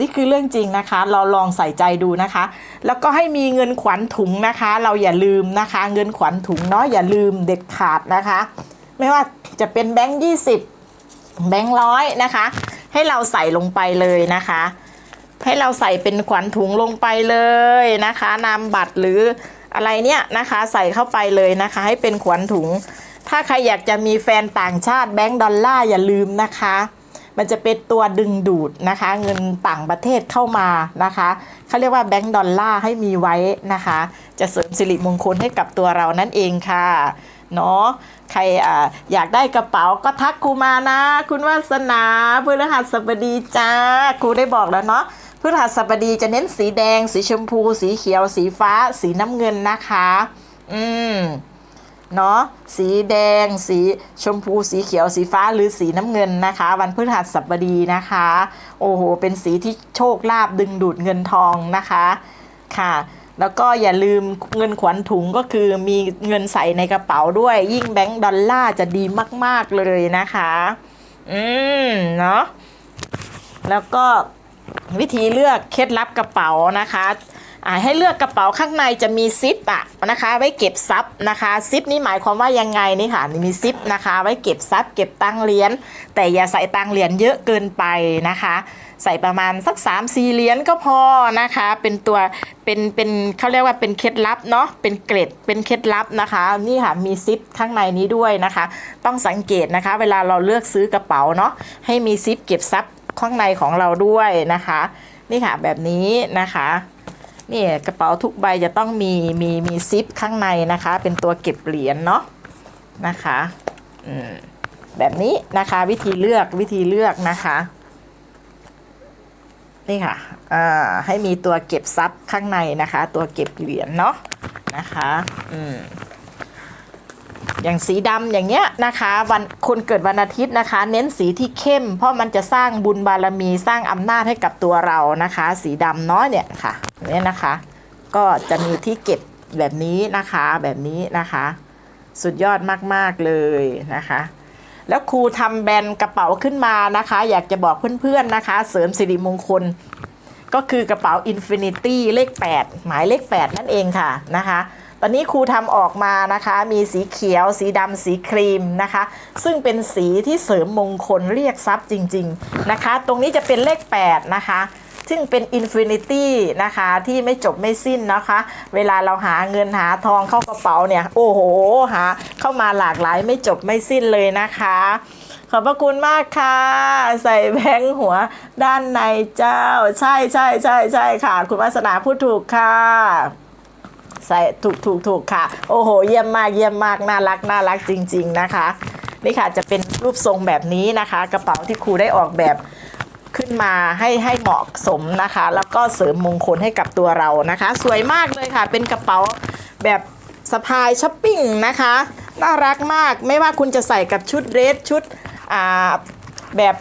นี่คือเรื่องจริงนะคะ เราลองใส่ใจดูนะคะ แล้วก็ให้มีเงินขวัญถุงนะคะ เราอย่าลืมนะคะ เงินขวัญถุงเนาะอย่าลืมเด็ดขาดนะคะ ไม่ว่าจะเป็นแบงค์ยี่สิบแบงค์ร้อยนะคะ ให้เราใส่ลงไปเลยนะคะ ให้เราใส่เป็นขวัญถุงลงไปเลยนะคะนามบัตรหรืออะไรเนี่ยนะคะ ใส่เข้าไปเลยนะคะ ให้เป็นขวัญถุง ถ้าใครอยากจะมีแฟนต่างชาติแบงก์ดอลลาร์อย่าลืมนะคะ มันจะเป็นตัวดึงดูดนะคะ เงินต่างประเทศเข้ามานะคะเขาเรียกว่าแบงก์ดอลลาร์ให้มีไว้นะคะ จะเสริมสิริมงคลให้กับตัวเรานั่นเองค่ะเนาะใครออยากได้กระเป๋าก็ทักครูมานะ คุณวาสนาพฤหัสบดีจ้าครูได้บอกแล้วเนาะพฤหัสบดีจะเน้นสีแดง สีชมพู สีเขียว สีฟ้า สีน้ำเงินนะคะ อืม เนาะสีแดง สีชมพูสีเขียวสีฟ้าหรือสีน้ำเงินนะคะ วันพฤหัสบดีนะคะ โอ้โห เป็นสีที่โชคลาภดึงดูดเงินทองนะคะค่ะแล้วก็อย่าลืมเงินขวัญถุงก็คือมีเงินใส่ในกระเป๋าด้วย ยิ่งแบงก์ดอลลาร์จะดีมาก ๆ เลยนะคะ อืม เนาะแล้วก็วิธีเลือกเคล็ดลับกระเป๋านะคะ ให้เลือกกระเป๋าข้างในจะมีซิปอะนะคะ ไว้เก็บทรัพย์นะคะซิปนี่หมายความว่ายังไงนี่ค่ะมีซิปนะคะ ไว้เก็บทรัพย์เก็บตังเหรียญแต่อย่าใส่ตังเหรียญเยอะเกินไปนะคะ ใส่ประมาณสัก3 4เหรียญก็พอนะคะ เป็นตัวเป็นเป็นเขาเรียกว่าเป็นเคล็ดลับเนาะเป็นเกร็ดเป็นเคล็ดลับนะคะนี่ค่ะมีซิปข้างในนี้ด้วยนะคะ ต้องสังเกตนะคะ เวลาเราเลือกซื้อกระเป๋าเนาะให้มีซิปเก็บทรัพย์ข้างในของเราด้วยนะคะ นี่ค่ะแบบนี้นะคะ นี่กระเป๋าทุกใบจะต้องมีมีมีซิปข้างในนะคะ เป็นตัวเก็บเหรียญเนาะนะคะแบบนี้นะคะวิธีเลือกวิธีเลือกนะคะ นี่ค่ะให้มีตัวเก็บซับข้างในนะคะ ตัวเก็บเหรียญเนาะนะคะ อืม อย่างสีดำอย่างเงี้ยนะคะ วันคนเกิดวันอาทิตย์นะคะ เน้นสีที่เข้ม เพราะมันจะสร้างบุญบารมีสร้างอำนาจให้กับตัวเรานะคะ สีดำเนาะเนี่ยค่ะเนี่ยนะคะ ก็จะมีที่เก็บแบบนี้นะคะแบบนี้นะคะ สุดยอดมากๆเลยนะคะแล้วครูทำแบรนด์กระเป๋าขึ้นมานะคะ อยากจะบอกเพื่อนๆนะคะ เสริมสิริมงคล ก็คือกระเป๋า Infinity เลข 8 หมายเลข 8 นั่นเองค่ะนะคะ ตอนนี้ครูทำออกมานะคะ มีสีเขียว สีดำสีครีมนะคะ ซึ่งเป็นสีที่เสริมมงคลเรียกทรัพย์จริง ๆนะคะ ตรงนี้จะเป็นเลข 8 นะคะซึ่งเป็น Infinity นะคะที่ไม่จบไม่สิ้นนะคะ เวลาเราหาเงินหาทองเข้ากระเป๋าเนี่ย โอ้โหหาเข้ามาหลากหลายไม่จบไม่สิ้นเลยนะคะ ขอบพระคุณมากค่ะ ใส่แบงค์หัวด้านในเจ้า ใช่ใช่ใช่ใช่ค่ะ คุณวาสนาพูดถูกค่ะ ใส่ถูกถูกถูกค่ะ โอ้โห เยี่ยมมากเยี่ยมมากน่ารักน่ารักจริง ๆนะคะ นี่ค่ะจะเป็นรูปทรงแบบนี้นะคะ กระเป๋าที่ครูได้ออกแบบขึ้นมาให้ให้เหมาะสมนะคะ แล้วก็เสริมมงคลให้กับตัวเรานะคะ สวยมากเลยค่ะ เป็นกระเป๋าแบบสะพายช้อปปิ้งนะคะ น่ารักมากไม่ว่าคุณจะใส่กับชุดเดรสชุดแบบ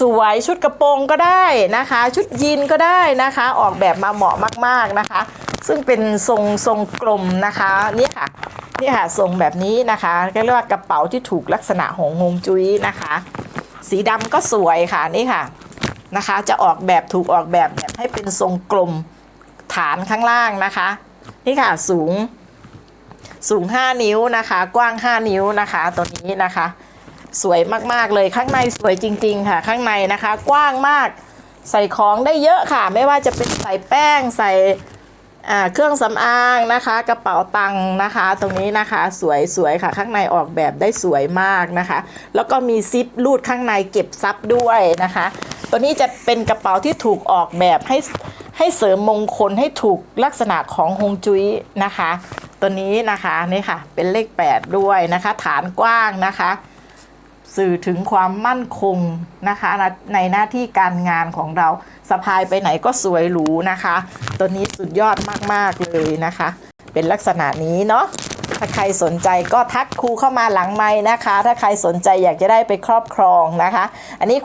สวยๆ ชุดกระโปรงก็ได้นะคะ ชุดยีนก็ได้นะคะ ออกแบบมาเหมาะมากๆนะคะ ซึ่งเป็นทรงทรงกลมนะคะนี่ค่ะนี่ค่ะทรงแบบนี้นะคะก็เรียกว่ากระเป๋าที่ถูกลักษณะของงจุ้ยนะคะ สีดำก็สวยค่ะนี่ค่ะนะคะ จะออกแบบถูกออกแบบแบบให้เป็นทรงกลมฐานข้างล่างนะคะ นี่ค่ะสูงสูง 5 นิ้วนะคะ กว้าง 5 นิ้วนะคะ ตัวนี้นะคะ สวยมากๆเลยข้างในสวยจริง ๆ ค่ะ ข้างในนะคะ กว้างมากใส่ของได้เยอะค่ะ ไม่ว่าจะเป็นใส่แป้งใส่เครื่องสำอางนะคะ กระเป๋าตังค์นะคะ ตรงนี้นะคะสวยสวยค่ะ ข้างในออกแบบได้สวยมากนะคะ แล้วก็มีซิปรูดข้างในเก็บซับด้วยนะคะ ตัวนี้จะเป็นกระเป๋าที่ถูกออกแบบให้ให้เสริมมงคลให้ถูกลักษณะของฮงจุ้ยนะคะ ตัวนี้นะคะนี่ค่ะเป็นเลข 8 ด้วยนะคะ ฐานกว้างนะคะ สื่อถึงความมั่นคงนะคะในหน้าที่การงานของเราสะพายไปไหนก็สวยหรูนะคะ ตัวนี้สุดยอดมากๆเลยนะคะ เป็นลักษณะนี้เนาะถ้าใครสนใจก็ทักครูเข้ามาหลังไม้นะคะ ถ้าใครสนใจอยากจะได้ไปครอบครองนะคะ อันนี้